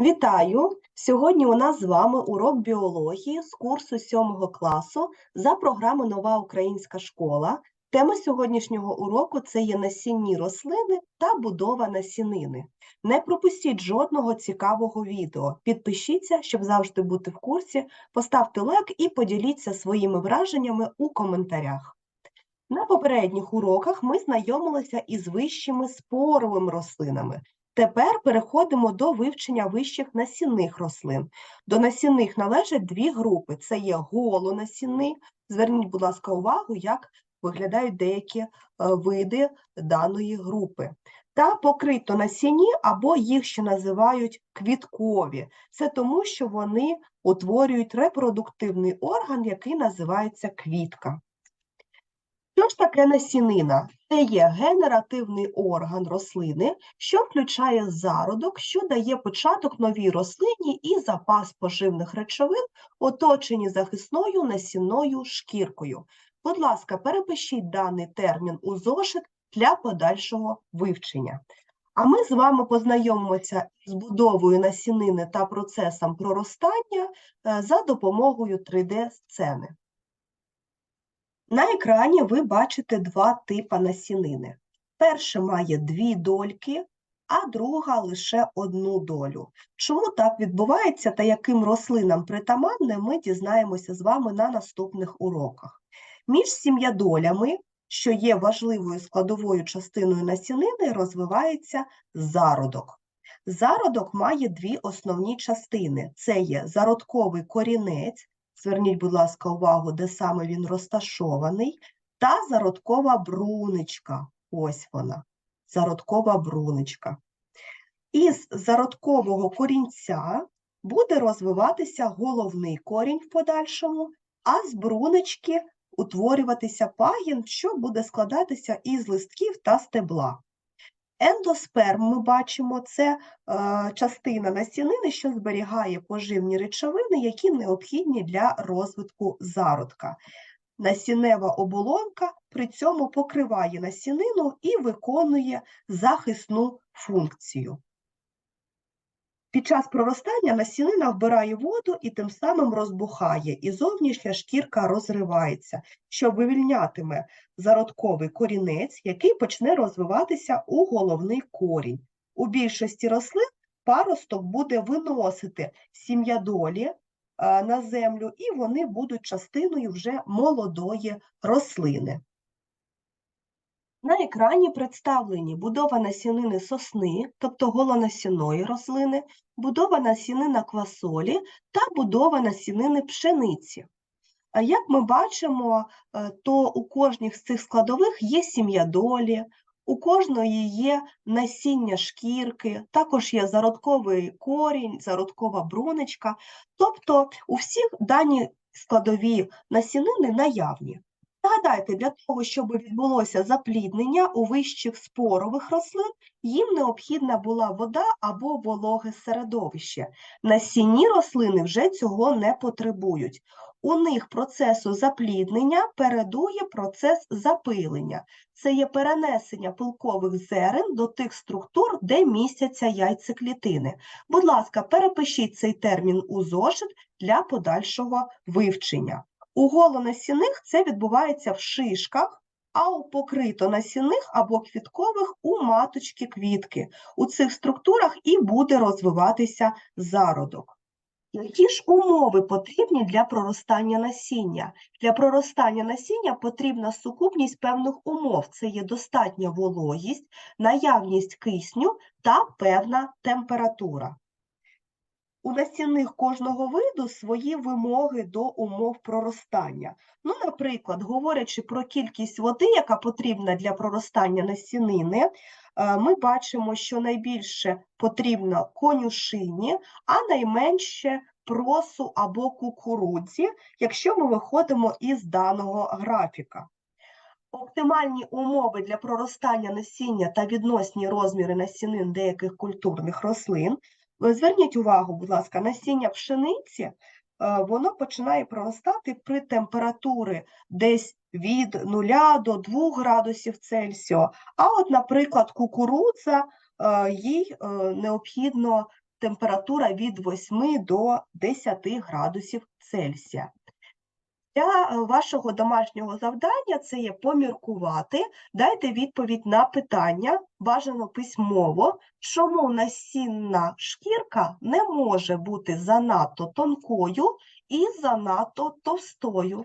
Вітаю! Сьогодні у нас з вами урок біології з курсу 7 класу за програмою Нова Українська школа. Тема сьогоднішнього уроку це є насінні рослини та будова насінини. Не пропустіть жодного цікавого відео. Підпишіться, щоб завжди бути в курсі, поставте лайк і поділіться своїми враженнями у коментарях. На попередніх уроках ми знайомилися із вищими споровими рослинами. Тепер переходимо до вивчення вищих насінних рослин. До насінних належать дві групи: це є голонасінні. Зверніть, будь ласка, увагу, як виглядають деякі е, види даної групи. Та покритонасінні, або їх ще називають квіткові. Це тому, що вони утворюють репродуктивний орган, який називається квітка. Що ж таке насінина? Це є генеративний орган рослини, що включає зародок, що дає початок новій рослині і запас поживних речовин, оточені захисною насінною шкіркою. Будь ласка, перепишіть даний термін у зошит для подальшого вивчення. А ми з вами познайомимося з будовою насінини та процесом проростання е, за допомогою 3D-сцени. На екрані ви бачите два типи насінини. Перша має дві дольки, а друга лише одну долю. Чому так відбувається та яким рослинам притаманне, ми дізнаємося з вами на наступних уроках. Між сім'ядолями, що є важливою складовою частиною насінини, розвивається зародок. Зародок має дві основні частини: це є зародковий корінець, Зверніть, будь ласка, увагу, де саме він розташований, та зародкова бруничка. Ось вона, зародкова бруничка. Із зародкового корінця буде розвиватися головний корінь в подальшому, а з брунички утворюватися пагін, що буде складатися із листків та стебла. Ендосперм ми бачимо, це е, частина насінини, що зберігає поживні речовини, які необхідні для розвитку зародка. Насінева оболонка при цьому покриває насінину і виконує захисну функцію. Під час проростання насінина вбирає воду і тим самим розбухає, і зовнішня шкірка розривається, що вивільнятиме зародковий корінець, який почне розвиватися у головний корінь. У більшості рослин паросток буде виносити сім'ядолі е, на землю, і вони будуть частиною вже молодої рослини. На екрані представлені будова насінини сосни, тобто голонасінної рослини, будова насінина квасолі та будова насінини пшениці. Як ми бачимо, е, то у кожній з цих складових є сім'я долі, у кожної є насіння шкірки, також є зародковий корінь, зародкова бруничка, тобто у всіх дані складові насінини наявні. Нагадайте, для того, щоб відбулося запліднення у вищих спорових рослин, їм необхідна була вода або вологе середовище. Насінні рослини вже цього не потребують. У них процесу запліднення передує процес запилення. Це є перенесення пилкових зерен до тих структур, де містяться яйцеклітини. Будь ласка, перепишіть цей термін у зошит для подальшого вивчення. У голонасінних це відбувається в шишках, а у покритонасінних або квіткових у маточки квітки. У цих структурах і буде розвиватися зародок. Які ж умови потрібні для проростання насіння? Для проростання насіння потрібна сукупність певних умов: це є достатня вологість, наявність кисню та певна температура. У насінних кожного виду свої вимоги до умов проростання. Ну, Наприклад, говорячи про кількість води, яка потрібна для проростання насінини, е, ми бачимо, що найбільше потрібно конюшині, а найменше просу або кукурудзі, якщо ми виходимо із даного графіка. Оптимальні умови для проростання насіння та відносні розміри насінин деяких культурних рослин Зверніть увагу, будь ласка, насіння пшениці, е, воно починає проростати при температури десь від 0 до 2 градусів Цельсію. А от, наприклад, кукурудза, е, їй е, необхідно температура від 8 до 10 градусів Цельсія. Для е, вашого домашнього завдання це є поміркувати, дайте відповідь на питання, бажано письмово, чому насінна шкірка не може бути занадто тонкою і занадто товстою.